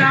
না